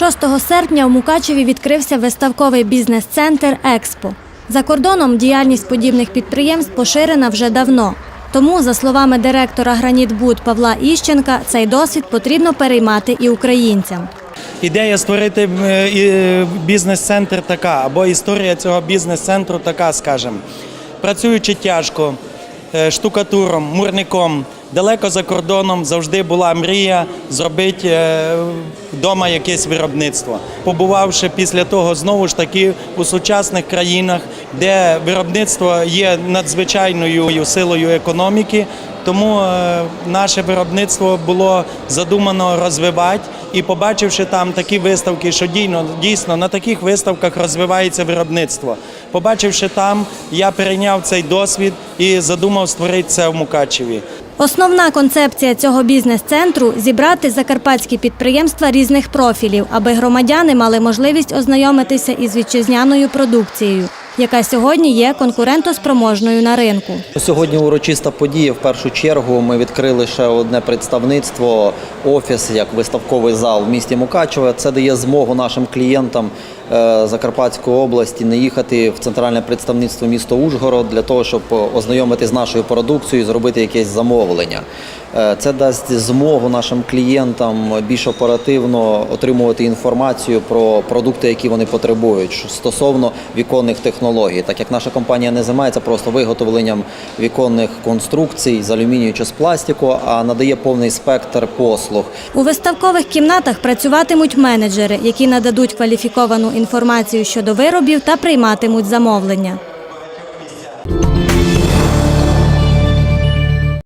6 серпня у Мукачеві відкрився виставковий бізнес-центр Експо. За кордоном діяльність подібних підприємств поширена вже давно. Тому, за словами директора «Гранітбуд» Павла Іщенка, цей досвід потрібно переймати і українцям. Ідея створити е, бізнес-центр така, або історія цього бізнес-центру така, скажімо. Працюючи тяжко, штукатуром, мурником, далеко за кордоном завжди була мрія зробити вдома якесь виробництво. Побувавши після того знову ж таки у сучасних країнах, де виробництво є надзвичайною силою економіки, тому е, наше виробництво було задумано розвивати. І побачивши там такі виставки, що дійсно, дійсно на таких виставках розвивається виробництво. Побачивши там, я перейняв цей досвід і задумав створити це в Мукачеві. Основна концепція цього бізнес-центру зібрати закарпатські підприємства різних профілів, аби громадяни мали можливість ознайомитися із вітчизняною продукцією, яка сьогодні є конкурентоспроможною на ринку. Сьогодні урочиста подія. В першу чергу ми відкрили ще одне представництво, офіс як виставковий зал в місті Мукачеве. Це дає змогу нашим клієнтам Закарпатської області не їхати в центральне представництво міста Ужгород для того, щоб ознайомитись з нашою продукцією, і зробити якесь замовлення. Е, Це дасть змогу нашим клієнтам більш оперативно отримувати інформацію про продукти, які вони потребують стосовно віконних технологій, так як наша компанія не займається просто виготовленням віконних конструкцій з алюмінію чи з пластику, а надає повний спектр послуг. У виставкових кімнатах працюватимуть менеджери, які нададуть кваліфіковану інформацію щодо виробів та прийматимуть замовлення.